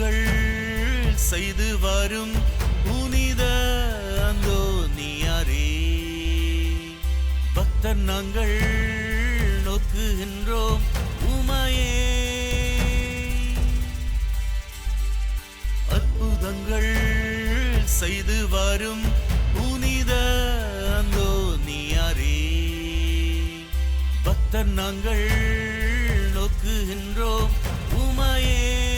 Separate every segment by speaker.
Speaker 1: அற்புதங்கள் செய்து வரும் புனித அந்தோனியாரே. பக்தர் நாங்கள் நோக்குகின்றோம் உமையே. அற்புதங்கள் செய்து வரும் புனித அந்தோனியாரே. பக்தர் நாங்கள் நோக்குகின்றோம் உமையே.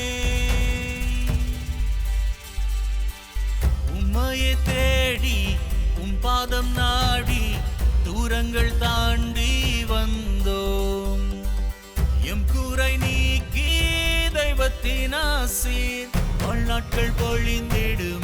Speaker 1: உம்மையை தேடி உம் பாதம் நாடி தூரங்கள் தாண்டி வந்தோம். எம் கூரை நீக்கி தெய்வத்தின் ஆசீர் வாழ்நாட்கள் பொழிந்திடும்.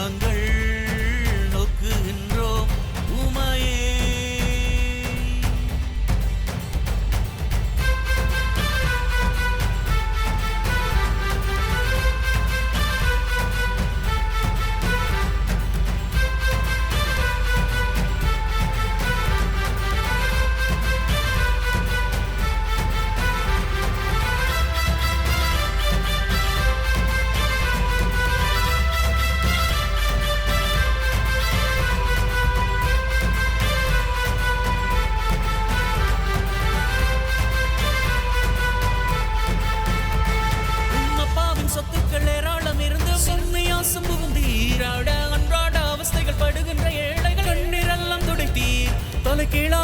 Speaker 1: பக்தர்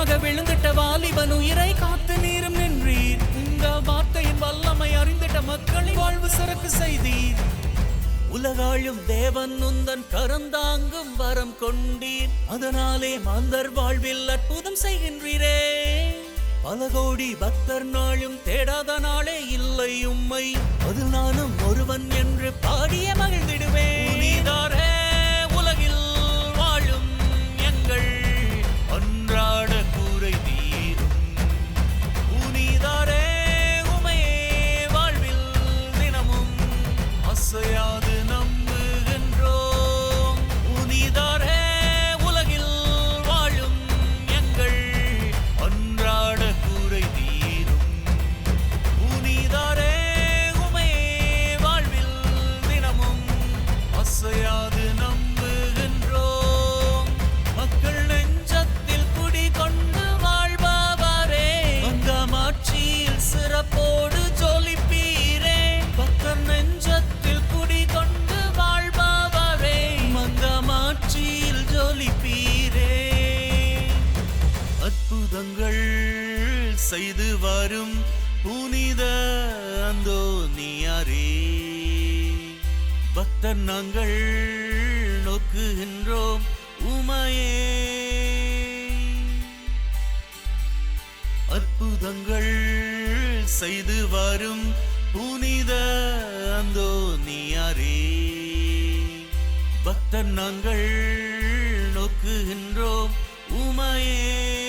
Speaker 1: தலை விழுந்திட்ட வாலிபன் உயிரை காத்து நீரும் நின்றீர். உங்க வார்த்தையின் வல்லமை அறிந்திட்ட மக்களை வாழ்வு சிறப்பு செய்தீர். உலகாழும் தேவன் உந்தன் கருந்தாங்கும் வரம் கொண்டீர். அதனாலே மாந்தர் வாழ்வில் அற்புதம் செய்கின்றீரே. பல கோடி பக்தர் நாளும் தேடாத நாளே இல்லை உம்மை. அது நானும் ஒருவன் என்று அற்புதங்கள் செய்து வரும் புனித அந்தோனியாரே. பக்தர் நாங்கள் நோக்குகின்றோம் உமையே. அற்புதங்கள் செய்து வரும் புனித அந்தோனியாரே. பக்தர் நாங்கள் நோக்குகின்றோம் உமையே.